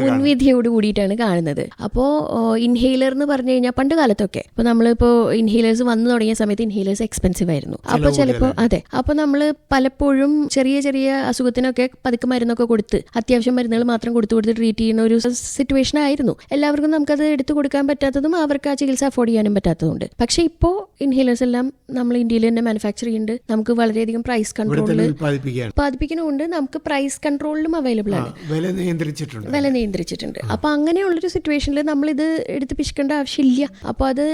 Speaker 3: മുൻവിധിയോട്
Speaker 4: കൂടിയിട്ടാണ് കാണുന്നത്. അപ്പോ ഇൻഹേലർ എന്ന് പറഞ്ഞു കഴിഞ്ഞാൽ പണ്ട് കാലത്തൊക്കെ ഇപ്പോൾ നമ്മളിപ്പോൾ ഇൻഹേലേഴ്സ് വന്നു തുടങ്ങിയ സമയത്ത് ഇൻഹേലേഴ്സ് എക്സ്പെൻസീവ് ആയിരുന്നു. അപ്പോൾ ചിലപ്പോൾ അതെ. അപ്പോൾ നമ്മൾ പലപ്പോഴും ചെറിയ ചെറിയ അസുഖത്തിനൊക്കെ പതുക്കെ മരുന്നൊക്കെ കൊടുത്ത് അത്യാവശ്യം മരുന്നുകൾ മാത്രം കൊടുത്തു കൊടുത്ത് ട്രീറ്റ് ചെയ്യുന്ന ഒരു സിറ്റുവേഷൻ ആയിരുന്നു. എല്ലാവർക്കും നമുക്കത് എടുത്തു കൊടുക്കാൻ പറ്റാത്തതും അവർക്ക് ആ ചികിത്സ അഫോർഡ് ചെയ്യാനും പറ്റാത്തതുണ്ട് പക്ഷേ ഇപ്പോൾ ഇൻഹേലേഴ്സ് എല്ലാം നമ്മൾ ഇന്ത്യയിൽ തന്നെ മാനുഫാക്ചർ ചെയ്യുന്നുണ്ട്. നമുക്ക് വളരെയധികം പ്രൈസ് കൺട്രോളിൽ ഉത്പാദിപ്പിക്കുന്നതുകൊണ്ട് നമുക്ക് പ്രൈസ് കൺട്രോളിലും അവൈലബിൾ ആണ്.
Speaker 3: വില നിയന്ത്രിച്ചിട്ടുണ്ട്.
Speaker 4: വില നിയന്ത്രിച്ചിട്ടുണ്ട്. അപ്പൊ അങ്ങനെയുള്ളൊരു സിറ്റുവേഷനിൽ നമ്മൾ ഇത് എടുത്ത് പിശിക്കേണ്ട ആവശ്യമില്ല. അപ്പോൾ അത്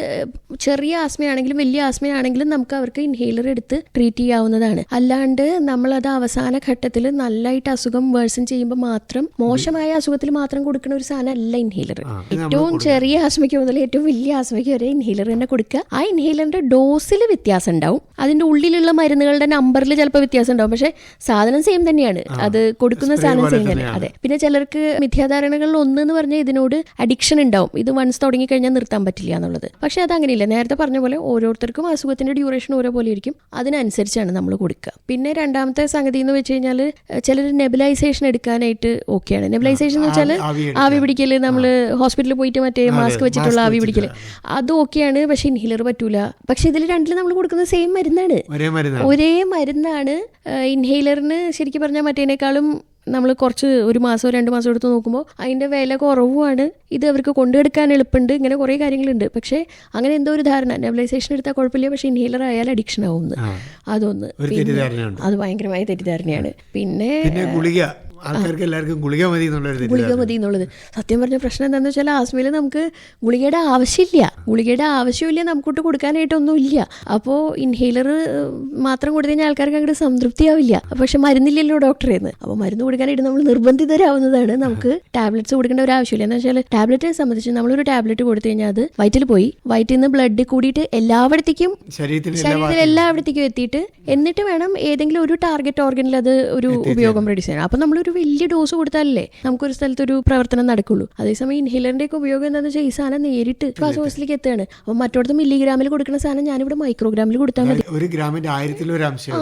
Speaker 4: ചെറിയ ആസ്മയാണെങ്കിലും വലിയ ആസ്മയാണെങ്കിലും നമുക്ക് അവർക്ക് ഇൻഹേലർ എടുത്ത് ട്രീറ്റ് ചെയ്യാവുന്നതാണ്. അല്ലാണ്ട് നമ്മൾ നമ്മളത് അവസാന ഘട്ടത്തിൽ നല്ലതായിട്ട് അസുഖം വേഴ്സൺ ചെയ്യുമ്പോൾ മാത്രം മോശമായ അസുഖത്തിൽ മാത്രം കൊടുക്കുന്ന ഒരു സാധനം അല്ല ഇൻഹേലർ ഏറ്റവും ചെറിയ ആസ്മയ്ക്ക് മുതൽ ഏറ്റവും വലിയ ആസ്മയ്ക്ക് വരെ ഇൻഹേലർ തന്നെ കൊടുക്കുക. ആ ഇൻഹേലറിന്റെ ഡോസിൽ വ്യത്യാസം ഉണ്ടാവും അതിന്റെ ഉള്ളിലുള്ള മരുന്നുകളുടെ നമ്പറിൽ ചിലപ്പോൾ വ്യത്യാസം ഉണ്ടാവും പക്ഷേ സാധനം സെയിം തന്നെയാണ്. അത് കൊടുക്കുന്ന സാധനം സെയിം
Speaker 3: തന്നെയാണ്.
Speaker 4: അതെ. പിന്നെ ചിലർക്ക് മിഥ്യാധാരണകളിൽ ഒന്ന് എന്ന് പറഞ്ഞാൽ ഇതിനോട് അഡിക്ഷൻ ഉണ്ടാവും. ഇത് വൺസ് തുടങ്ങി കഴിഞ്ഞാൽ നിർത്താൻ പറ്റില്ല എന്നുള്ളത്. പക്ഷേ അത് അങ്ങനെയില്ല. നേരത്തെ പറഞ്ഞ പോലെ ഓരോരുത്തർക്കും അസുഖത്തിന്റെ ഡ്യൂറേഷൻ ഓരോ പോലെ ഇരിക്കും അതിനനുസരിച്ചാണ് നമ്മൾ കൊടുക്കുക. പിന്നെ രണ്ടാമത്തെ സംഗതി എന്ന് വെച്ച് കഴിഞ്ഞാൽ ചിലർ നെബിലൈസേഷൻ എടുക്കാനായിട്ട് ഓക്കെയാണ് നെബിലൈസേഷൻ എന്ന് വെച്ചാൽ
Speaker 3: ആവി- ആവി
Speaker 4: പിടിക്കൽ നമ്മൾ ഹോസ്പിറ്റലിൽ പോയിട്ട് മറ്റേ മാസ്ക് വെച്ചിട്ടുള്ള ആവി പിടിക്കൽ അത് ഓക്കെയാണ് പക്ഷേ ഇൻഹേലർ പറ്റൂല. പക്ഷെ ഇതിൽ രണ്ടിലും നമ്മൾ കൊടുക്കുന്ന സെയിം മരുന്നാണ്.
Speaker 3: ഒരേ മരുന്നാണ്.
Speaker 4: ഇൻഹെയിലറിന് ശരിക്കും പറഞ്ഞാൽ മറ്റേനേക്കാളും നമ്മൾ കുറച്ച് ഒരു മാസമോ രണ്ട് മാസം എടുത്ത് നോക്കുമ്പോൾ അതിന്റെ വില കുറവുമാണ്. ഇത് അവർക്ക് കൊണ്ടുവെടുക്കാൻ എളുപ്പമുണ്ട് ഇങ്ങനെ കുറേ കാര്യങ്ങളുണ്ട്. പക്ഷേ അങ്ങനെ എന്തോ ഒരു ധാരണ. നെബിലൈസേഷൻ എടുത്താൽ കുഴപ്പമില്ല പക്ഷേ ഇൻഹേലർ ആയാൽ അഡിക്ഷൻ ആവുമെന്ന് അതൊന്ന്. അത് ഭയങ്കരമായ തെറ്റിദ്ധാരണയാണ്. പിന്നെ
Speaker 3: പിന്നെ ഗുളിക. ആൾക്കാർക്ക് എല്ലാവർക്കും ഗുളിക മതി എന്നുള്ളത്
Speaker 4: ഗുളിക മതി എന്നുള്ളത്. സത്യം പറഞ്ഞ പ്രശ്നം എന്താണെന്ന് വെച്ചാൽ ആസ്മയിൽ നമുക്ക് ഗുളികയുടെ ആവശ്യമില്ല. ഗുളികയുടെ ആവശ്യമില്ല നമുക്കൊട്ട് കൊടുക്കാനായിട്ടൊന്നും ഇല്ല അപ്പോൾ ഇൻഹേലർ മാത്രം കൊടുത്തു കഴിഞ്ഞാൽ ആൾക്കാർക്ക് അങ്ങോട്ട് സംതൃപ്തിയാവില്ല. പക്ഷെ മരുന്നില്ലല്ലോ ഡോക്ടറേന്ന്. അപ്പോൾ മരുന്ന് കൊടുക്കാനായിട്ട് നമ്മൾ നിർബന്ധിതരാവുന്നതാണ്. നമുക്ക് ടാബ്ലറ്റ്സ് കൊടുക്കേണ്ട ഒരു ആവശ്യമില്ല. എന്ന് വെച്ചാൽ ടാബ്ലറ്റിനെ സംബന്ധിച്ച് നമ്മളൊരു ടാബ്ലറ്റ് കൊടുത്തു കഴിഞ്ഞാൽ അത് വയറ്റിൽ പോയി വയറ്റിൽ നിന്ന് ബ്ലഡ് കൂടിയിട്ട്
Speaker 3: എല്ലാവിടത്തേക്കും
Speaker 4: ശരീരത്തിൽ എല്ലാവിടത്തേക്കും എത്തിയിട്ട് എന്നിട്ട് വേണം ഏതെങ്കിലും ഒരു ടാർഗറ്റ് ഓർഗനിൽ അത് ഒരു ഉപയോഗം പ്രൊഡ്യൂസ് ചെയ്യണം അപ്പം നമ്മളൊരു വലിയ ഡോസ് കൊടുത്താലല്ലേ നമുക്കൊരു സ്ഥലത്തൊരു പ്രവർത്തനം നടക്കുള്ളൂ. അതേസമയം ഇൻഹേലറിന്റെ ഒക്കെ ഉപയോഗം എന്താണെന്ന് വെച്ചാൽ ഈ സാധനം നേരിട്ട് ശ്വാസകോശത്തിലേക്ക് എത്തുകയാണ്. അപ്പൊ മറ്റോടത്ത് മില്ലിഗ്രാമിൽ കൊടുക്കുന്ന സാധനം ഞാനിവിടെ മൈക്രോഗ്രാമിൽ കൊടുത്താൽ മതി.
Speaker 3: ഒരു ഗ്രാമിന്റെ
Speaker 4: ആ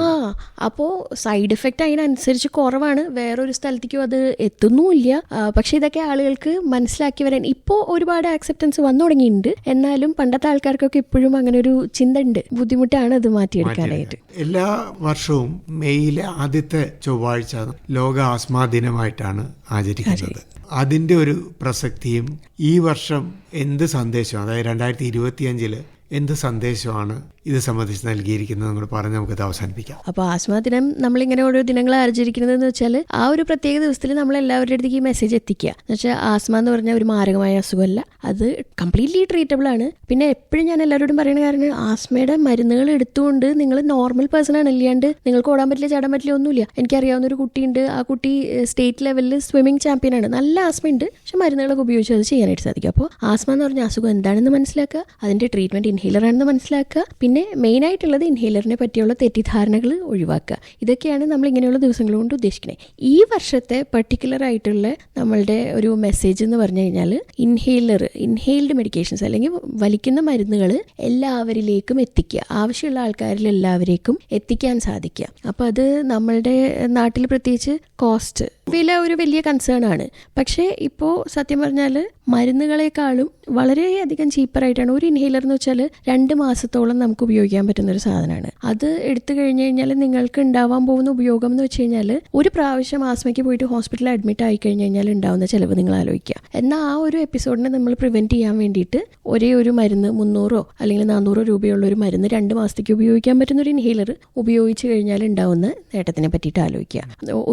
Speaker 4: അപ്പോൾ സൈഡ് എഫക്റ്റ് അതിനനുസരിച്ച് കുറവാണ്. വേറൊരു സ്ഥലത്തേക്കും അത് എത്തുന്നുമില്ല. പക്ഷെ ഇതൊക്കെ ആളുകൾക്ക് മനസ്സിലാക്കി വരാൻ ഇപ്പോൾ ഒരുപാട് ആക്സെപ്റ്റൻസ് വന്നു തുടങ്ങിയിട്ടുണ്ട്. എന്നാലും പണ്ടത്തെ ആൾക്കാർക്കൊക്കെ ഇപ്പോഴും അങ്ങനെ ഒരു ചിന്ത ഉണ്ട്. ബുദ്ധിമുട്ടാണ് അത് മാറ്റിയെടുക്കാനായിട്ട്.
Speaker 3: എല്ലാ വർഷവും മെയ്യിലെ ആദ്യത്തെ ചൊവ്വാഴ്ച ലോക ആസ്മാ ദിനമായിട്ടാണ് ആചരിക്കുന്നത്. അതിന്റെ ഒരു പ്രസക്തിയും ഈ വർഷം എന്ത് സന്ദേശം അതായത് രണ്ടായിരത്തി ഇരുപത്തിയഞ്ചിൽ എന്ത് സന്ദേശമാണ് ഇത് സംബന്ധിച്ച് നൽകിയിരിക്കുന്നത് നമ്മൾ പറഞ്ഞ് ഇത് അവസാനിപ്പിക്കാം.
Speaker 4: അപ്പോൾ ആസ്മ ദിനം നമ്മളിങ്ങനെ ഓരോ ദിനങ്ങൾ ആചരിക്കുന്നത് എന്ന് വെച്ചാൽ ആ ഒരു പ്രത്യേക ദിവസത്തിൽ നമ്മൾ എല്ലാവരുടെ അടുത്തേക്ക് ഈ മെസ്സേജ് എത്തിക്കുക. എന്ന് വെച്ചാൽ ആസ്മ എന്ന് പറഞ്ഞാൽ ഒരു മാരകമായ അസുഖമല്ല. അത് കംപ്ലീറ്റ്ലി ട്രീറ്റബിൾ ആണ്. പിന്നെ എപ്പോഴും ഞാൻ എല്ലാവരോടും പറയുന്ന കാരണം ആസ്മയുടെ മരുന്നുകൾ എടുത്തുകൊണ്ട് നിങ്ങൾ നോർമൽ പേഴ്സൺ ആണ്. ഇല്ലാണ്ട് നിങ്ങൾക്ക് ഓടാൻ പറ്റില്ല ചാടാൻ പറ്റില്ല ഒന്നുമില്ല. എനിക്കറിയാവുന്ന ഒരു കുട്ടിയുണ്ട്. ആ കുട്ടി സ്റ്റേറ്റ് ലെവലിൽ സ്വിമ്മിംഗ് ചാമ്പ്യൻ ആണ്. നല്ല ആസ്മ ഉണ്ട് പക്ഷെ മരുന്നുകളൊക്കെ ഉപയോഗിച്ച് അത് ചെയ്യാനായിട്ട് സാധിക്കും. അപ്പോൾ ആസ്മ എന്ന് പറഞ്ഞ അസുഖം എന്താണെന്ന് മനസ്സിലാക്കുക. അതിന്റെ ട്രീറ്റ്മെന്റ് ഇൻഹേലർ ആണെന്ന് മനസ്സിലാക്കുക. പിന്നെ മെയിൻ ആയിട്ടുള്ളത് ഇൻഹേലറിനെ പറ്റിയുള്ള തെറ്റിദ്ധാരണകൾ ഒഴിവാക്കുക. ഇതൊക്കെയാണ് നമ്മൾ ഇങ്ങനെയുള്ള ദിവസങ്ങൾ കൊണ്ട് ഉദ്ദേശിക്കുന്നത് ഈ വർഷത്തെ പർട്ടിക്കുലർ ആയിട്ടുള്ള നമ്മളുടെ ഒരു മെസ്സേജ് എന്ന് പറഞ്ഞു കഴിഞ്ഞാൽ ഇൻഹേലർ ഇൻഹെയിൽഡ് മെഡിക്കേഷൻസ് അല്ലെങ്കിൽ വലിക്കുന്ന മരുന്നുകൾ എല്ലാവരിലേക്കും എത്തിക്കുക. ആവശ്യമുള്ള ആൾക്കാരിൽ എല്ലാവരേക്കും എത്തിക്കാൻ സാധിക്കുക. അപ്പോൾ അത് നമ്മളുടെ നാട്ടിൽ പ്രത്യേകിച്ച് കോസ്റ്റ് വില ഒരു വലിയ കൺസേൺ ആണ്. പക്ഷേ ഇപ്പോൾ സത്യം പറഞ്ഞാൽ മരുന്നുകളെക്കാളും വളരെയധികം ചീപ്പറായിട്ടാണ് ഒരു ഇൻഹേലർ എന്ന് വെച്ചാൽ രണ്ട് മാസത്തോളം നമുക്ക് ഉപയോഗിക്കാൻ പറ്റുന്ന ഒരു സാധനമാണ്. അത് എടുത്തു കഴിഞ്ഞ് കഴിഞ്ഞാൽ നിങ്ങൾക്ക് ഉണ്ടാവാൻ പോകുന്ന ഉപയോഗം എന്ന് വെച്ച് കഴിഞ്ഞാൽ ഒരു പ്രാവശ്യം ആസ്മയ്ക്ക് പോയിട്ട് ഹോസ്പിറ്റലിൽ അഡ്മിറ്റ് ആയി കഴിഞ്ഞ് കഴിഞ്ഞാൽ ഉണ്ടാവുന്ന ചിലവ് നിങ്ങൾ ആലോചിക്കുക. എന്നാൽ ആ ഒരു എപ്പിസോഡിനെ നമ്മൾ പ്രിവെന്റ് ചെയ്യാൻ വേണ്ടിയിട്ട് ഒരേ ഒരു മരുന്ന് മുന്നൂറോ അല്ലെങ്കിൽ നാനൂറോ രൂപയുള്ള ഒരു മരുന്ന് രണ്ട് മാസത്തേക്ക് ഉപയോഗിക്കാൻ പറ്റുന്ന ഒരു ഇൻഹേലർ ഉപയോഗിച്ച് കഴിഞ്ഞാൽ ഉണ്ടാവുന്ന നേട്ടത്തിനെ പറ്റിയിട്ട് ആലോചിക്കുക.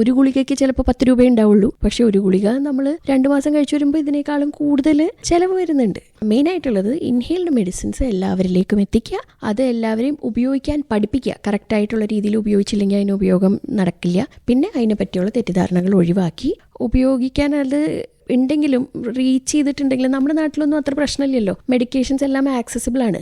Speaker 4: ഒരു ഗുളികയ്ക്ക് ചിലപ്പോൾ പത്ത് രൂപ ഉണ്ടാവുള്ളൂ. പക്ഷെ ഒരു ഗുളിക നമ്മൾ രണ്ട് മാസം കഴിച്ചു വരുമ്പോൾ ഇതിനേക്കാളും കൂടുതൽ ചിലവ് വരുന്നുണ്ട്. മെയിൻ ആയിട്ടുള്ളത് ഇൻഹേൽഡ് മെഡിസിൻസ് എല്ലാവരിലേക്കും എത്തിക്കുക. അത് എല്ലാവരെയും ഉപയോഗിക്കാൻ പഠിപ്പിക്കുക. കറക്റ്റായിട്ടുള്ള രീതിയിൽ ഉപയോഗിച്ചില്ലെങ്കിൽ അതിന് ഉപയോഗം നടക്കില്ല. പിന്നെ അതിനെ പറ്റിയുള്ള തെറ്റിദ്ധാരണകൾ ഒഴിവാക്കി. ഉപയോഗിക്കാൻ അത് ഉണ്ടെങ്കിലും റീച്ച് ചെയ്തിട്ടുണ്ടെങ്കിലും നമ്മുടെ നാട്ടിലൊന്നും അത്ര പ്രശ്നമില്ലല്ലോ. മെഡിക്കേഷൻസ് എല്ലാം ആക്സസിബിൾ ആണ്.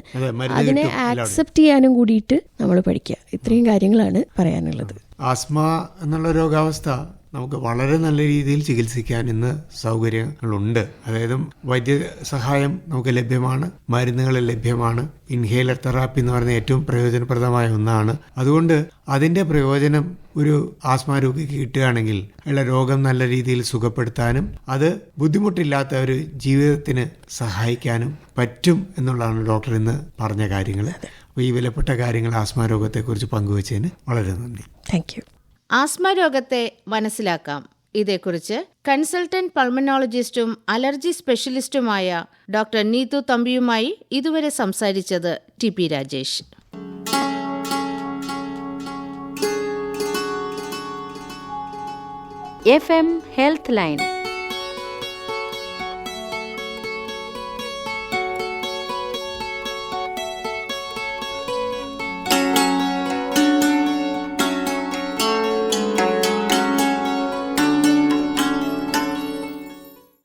Speaker 4: അതിനെ ആക്സെപ്റ്റ് ചെയ്യാനും കൂടിയിട്ട് നമ്മൾ പഠിക്കുക. ഇത്രയും കാര്യങ്ങളാണ് പറയാനുള്ളത്.
Speaker 3: ആസ്മ എന്നുള്ള രോഗാവസ്ഥ നമുക്ക് വളരെ നല്ല രീതിയിൽ ചികിത്സിക്കാൻ ഇന്ന് സൗകര്യങ്ങളുണ്ട്. അതായത് വൈദ്യ സഹായം നമുക്ക് ലഭ്യമാണ് മരുന്നുകൾ ലഭ്യമാണ് ഇൻഹേലർ തെറാപ്പി എന്ന് പറയുന്ന ഏറ്റവും പ്രയോജനപ്രദമായ ഒന്നാണ്. അതുകൊണ്ട് അതിന്റെ പ്രയോജനം ഒരു ആസ്മാ രോഗിക്ക് കിട്ടുകയാണെങ്കിൽ അയാളുടെ രോഗം നല്ല രീതിയിൽ സുഖപ്പെടുത്താനും അത് ബുദ്ധിമുട്ടില്ലാത്ത ഒരു ജീവിതത്തിന് സഹായിക്കാനും പറ്റും എന്നുള്ളതാണ് ഡോക്ടർ ഇന്ന് പറഞ്ഞ കാര്യങ്ങൾ. അപ്പോൾ ഈ വിലപ്പെട്ട കാര്യങ്ങൾ ആസ്മ രോഗത്തെക്കുറിച്ച് പങ്കുവച്ചതിന് വളരെ നന്ദി.
Speaker 4: താങ്ക്
Speaker 2: ആസ്മ രോഗത്തെ മനസ്സിലാക്കാം. ഇതേക്കുറിച്ച് കൺസൾട്ടന്റ് പൾമനോളജിസ്റ്റും അലർജി സ്പെഷ്യലിസ്റ്റുമായ ഡോക്ടർ നീതു തമ്പിയുമായി ഇതുവരെ സംസാരിച്ചത് T P Rajesh.
Speaker 1: F M health line